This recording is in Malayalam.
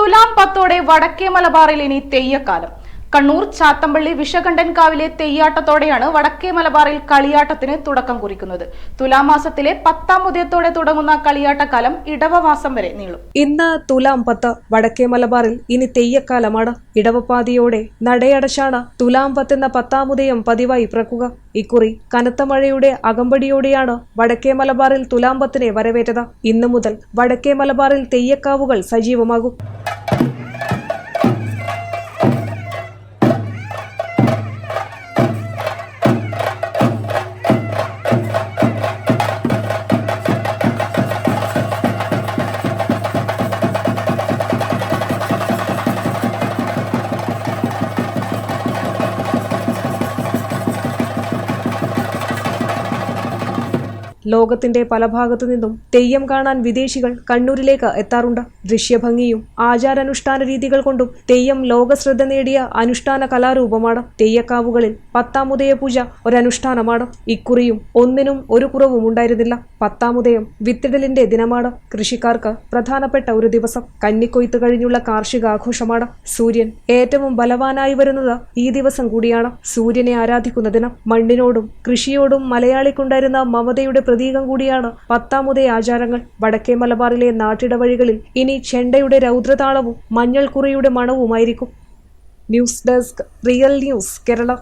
തുലാം പത്തോടെ വടക്കേ മലബാറിൽ ഇനി തെയ്യക്കാലം. കണ്ണൂർ ചാത്തമ്പള്ളി വിഷകണ്ഠൻകാവിലെ തെയ്യാട്ടത്തോടെയാണ് വടക്കേ മലബാറിൽ കളിയാട്ടത്തിന് തുടക്കം കുറിക്കുന്നത്. തുലാമാസത്തിലെ പത്താം ഉദയത്തോടെ തുടങ്ങുന്ന കളിയാട്ടക്കാലം ഇടവമാസം വരെ നീളും. ഇന്ന് തുലാം പത്ത് വടക്കേ മലബാറിൽ ഇനി തെയ്യക്കാലമാണ്. ഇടവപാതിയോടെ നടയടച്ചാണ് തുലാം പത്തെന്ന എന്ന പത്താമുദയം പതിവായി പിറക്കുക. ഇക്കുറി കനത്ത മഴയുടെ അകമ്പടിയോടെയാണ് വടക്കേ മലബാറിൽ തുലാം പത്തിനെ വരവേറ്റത്. ഇന്നു മുതൽ വടക്കേ മലബാറിൽ തെയ്യക്കാവുകൾ സജീവമാകും. ലോകത്തിന്റെ പല ഭാഗത്തു നിന്നും തെയ്യം കാണാൻ വിദേശികൾ കണ്ണൂരിലേക്ക് എത്താറുണ്ട്. ദൃശ്യഭംഗിയും ആചാരാനുഷ്ഠാന രീതികൾ കൊണ്ടും തെയ്യം ലോകശ്രദ്ധ നേടിയ അനുഷ്ഠാന കലാരൂപമാണ് തെയ്യക്കാവുകളിൽ പത്താമുദയ പൂജ ഒരനുഷ്ഠാനമാണ്. ഇക്കുറിയും ഒന്നിനും ഒരു കുറവും ഉണ്ടായിരുന്നില്ല. പത്താമുദയം വിത്തിടലിന്റെ ദിനമാണ്. കൃഷിക്കാർക്ക് പ്രധാനപ്പെട്ട ഒരു ദിവസം. കന്നിക്കൊയ്ത്ത് കഴിഞ്ഞുള്ള കാർഷിക ആഘോഷമാണ്. സൂര്യൻ ഏറ്റവും ബലവാനായി വരുന്നത് ഈ ദിവസം കൂടിയാണ്. സൂര്യനെ ആരാധിക്കുന്ന ദിനം മണ്ണിനോടും കൃഷിയോടും മലയാളിക്കുണ്ടായിരുന്ന മമതയുടെ പ്രതീകം കൂടിയാണ്. പത്താമുതേ ആചാരങ്ങൾ വടക്കേ മലബാറിലെ നാട്ടിടവഴികളിൽ ഇനി ചെണ്ടയുടെ രൗദ്രതാളവും മഞ്ഞൾക്കുറിയുടെ മണവുമായിരിക്കും. News desk real news Kerala.